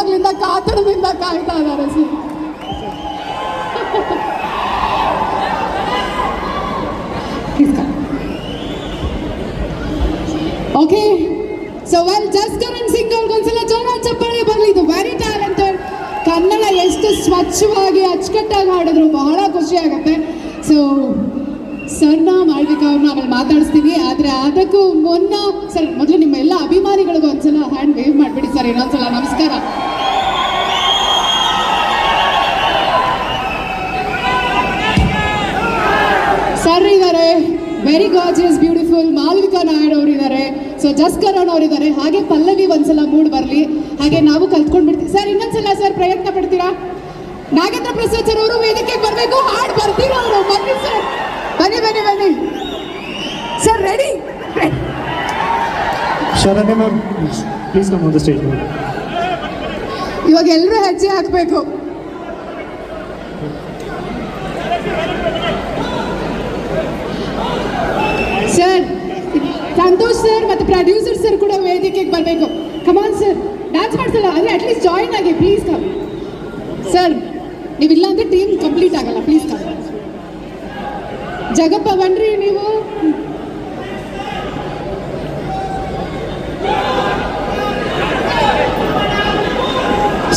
ಯಾವಾಗಲಿಂದ ಕಾತರದಿಂದ ಕಾಯ್ತಾ ಇದ್ದಾರೆ sir okay so just Jaskaran Singh ಅವ್ರಿಗೊಂದ್ಸಲ ಜೋರ ಚಪ್ಪಾಳೆ ಬರಲಿ, ಇದು ವೆರಿ ಟ್ಯಾಲೆಂಟೆಡ್ ಕನ್ನಡ ಎಷ್ಟು ಸ್ವಚ್ಛವಾಗಿ, ಅಚ್ಚುಕಟ್ಟಾಗಿ ಹಾಡಿದ್ರು, ಬಹಳ ಖುಷಿ ಆಗುತ್ತೆ. ಸೊ ಸರ್ನ ಮಾಳ್ವಿಕ ಅವ್ರನ್ನ ಆಮೇಲೆ ಮಾತಾಡಿಸ್ತೀವಿ. ಆದರೆ ಅದಕ್ಕೂ ಮೊನ್ನ ಸರ್ ಮೊದಲು ನಿಮ್ಮ ಎಲ್ಲ ಅಭಿಮಾನಿಗಳಿಗೂ ಒಂದ್ಸಲ ಹ್ಯಾಂಡ್ ವೇವ್ ಮಾಡಿಬಿಡಿ ಸರ್ ಇನ್ನೊಂದ್ಸಲ ನಮಸ್ಕಾರ. Very gorgeous beautiful Malvika Naidu ಅವರು ಇದ್ದಾರೆ ಸೊ ಜಸ್ಕರಣ್ ಅವರು ಇದ್ದಾರೆ ಹಾಗೆ ಪಲ್ಲವಿ ಒಂದ್ಸಲ ಮೂಡ್ ಬರಲಿ. ಹಾಗೆ ನಾವು ಕಲ್ತ್ಕೊಂಡ್ಬಿಡ್ತೀವಿ ಸರ್ ಇನ್ನೊಂದ್ಸಲ ಸರ್ ಪ್ರಯತ್ನ ಪಡ್ತೀರಾ? ನಾಗೇಂದ್ರ ಪ್ರಸಾದ್ ಸರ್ ಅವರು ವೇದಿಕೆಗೆ ಬರಬೇಕು. ಹಾಡು ಬರ್ತೀರಾ ಅವರು? ಬನ್ನಿ ಸರ್ ಬನ್ನಿ ಬನ್ನಿ ಬನ್ನಿ. Sir ready Sharanya ma'am please come on the stage ಇವಾಗ ಎಲ್ಲರೂ ಹೆಜ್ಜೆ ಹಾಕಬೇಕು. ಮತ್ತು ಪ್ರೊಡ್ಯೂಸರ್ ಸರ್ ಕೂಡ ವೇದಿಕೆಗೆ ಬರಬೇಕು ಕಮಾನ್ ಸರ್ ಡ್ಯಾನ್ಸ್ ಮಾಡ್ಸಲ್ಲ ಅಂದರೆ ಅಟ್ಲೀಸ್ಟ್ ಜಾಯಿನ್ ಆಗಿ ಪ್ಲೀಸ್ ಕಮ್ ಸರ್ ನೀವಿಲ್ಲ ಅಂದರೆ ಟೀಮ್ ಕಂಪ್ಲೀಟ್ ಆಗಲ್ಲ ಪ್ಲೀಸ್ ಕಮ್ ಜಗಪ್ಪ ಬನ್ರಿ ನೀವು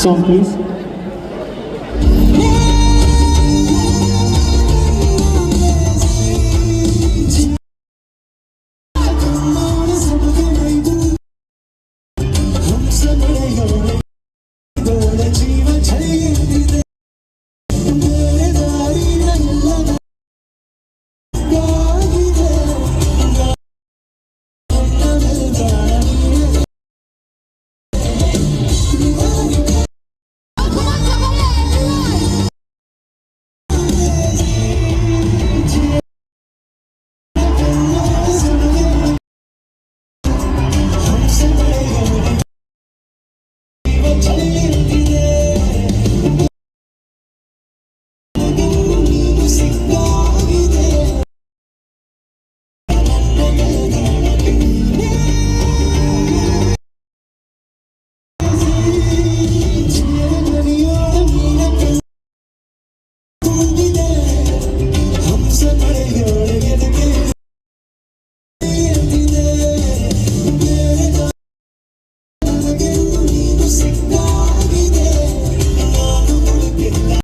ಸಾಂಗ್ ಪ್ಲೀಸ್ 说你。累又